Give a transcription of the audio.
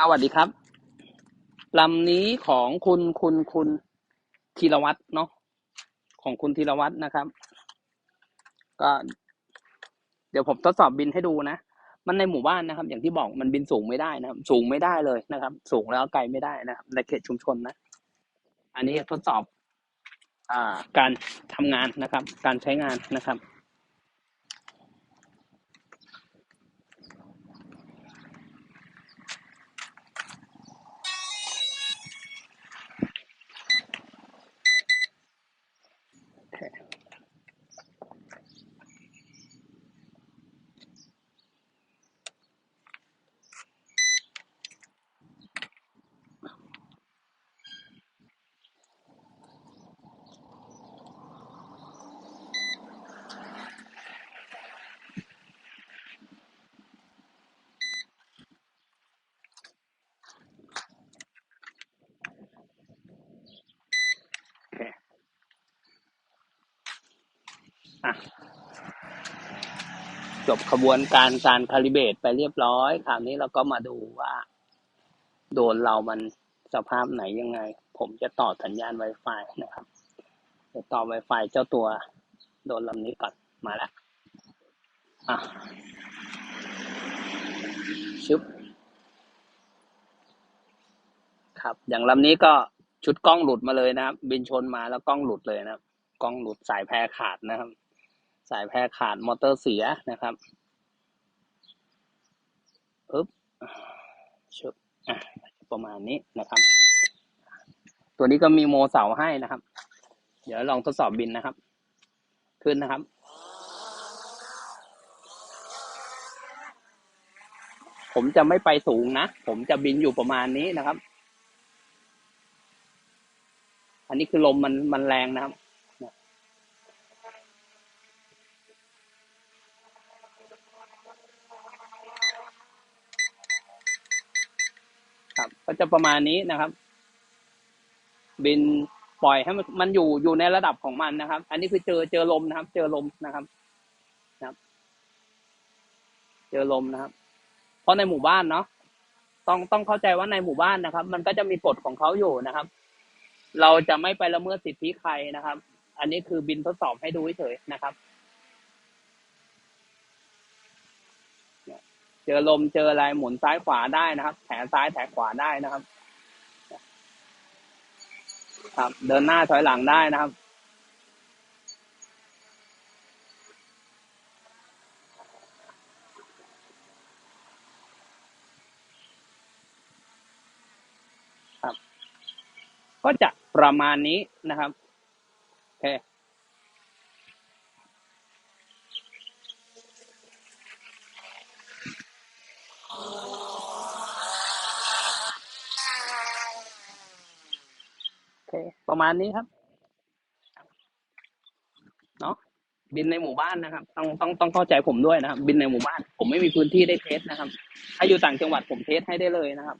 อาสวัสดีครับลำนี้ของคุณคุณคุณธีรวัตรเนาะของคุณธีรวัตรนะครับ ก็ เดี๋ยวผมทดสอบบินให้ดูนะ มันในหมู่บ้านนะครับ อย่างที่บอกมันบินสูงไม่ได้นะครับ สูงไม่ได้เลยนะครับ สูงแล้วไกลไม่ได้นะครับในเขตชุมชนนะ อันนี้ทดสอบ อ่า การทำงานนะครับ การใช้งานนะครับ จบขบวนการการคาลิเบตไปเรียบร้อยคราวนี้เราก็มาดูว่า โดนเรามันสภาพไหนยังไง ผมจะต่อสัญญาณ Wi-Fi นะครับจะต่อ Wi-Fi เจ้าตัวโดนลำนี้ก่อนมาแล้วอะชึบครับ อย่างลำนี้ก็ชุดกล้องหลุดมาเลยนะครับ บินชนมาแล้วกล้องหลุดเลยนะครับ กล้องหลุดสายแพรขาดนะครับ สายแพรขาดมอเตอร์เสียนะครับปึ๊บชึบอะประมาณนี้นะครับ ตัวนี้ก็มีโมเสาให้นะครับ เดี๋ยวลองทดสอบบินนะครับ ขึ้นนะครับผมจะไม่ไปสูงนะ ผมจะบินอยู่ประมาณนี้นะครับ อันนี้คือลมมันมันแรงนะครับ ครับ ก็จะประมาณนี้นะครับ บินปล่อยให้มันมันอยู่อยู่ในระดับของมันนะครับ อันนี้คือเจอเจอลมนะครับ เจอลมนะครับนะครับ เจอลมนะครับ เพราะในหมู่บ้านเนาะต้องต้องเข้าใจว่าในหมู่บ้านนะครับ มันก็จะมีกฎของเขาอยู่นะครับ เราจะไม่ไปละเมิดสิทธิใครนะครับ อันนี้คือบินทดสอบให้ดูเฉยๆนะครับ เจอลมเจออะไรหมุนซ้ายขวาได้นะครับ แถซ้ายแถขวาได้นะครับ ครับ เดินหน้าถอยหลังได้นะครับครับก็จะประมาณนี้นะครับ โอเค ประมาณนี้ครับเนาะบินในหมู่บ้านนะครับ ต้องต้องต้องเข้าใจผมด้วยนะครับ บินในหมู่บ้าน ผมไม่มีพื้นที่ได้เทสนะครับถ้าอยู่ต่างจังหวัดผมเทสให้ได้เลยนะครับ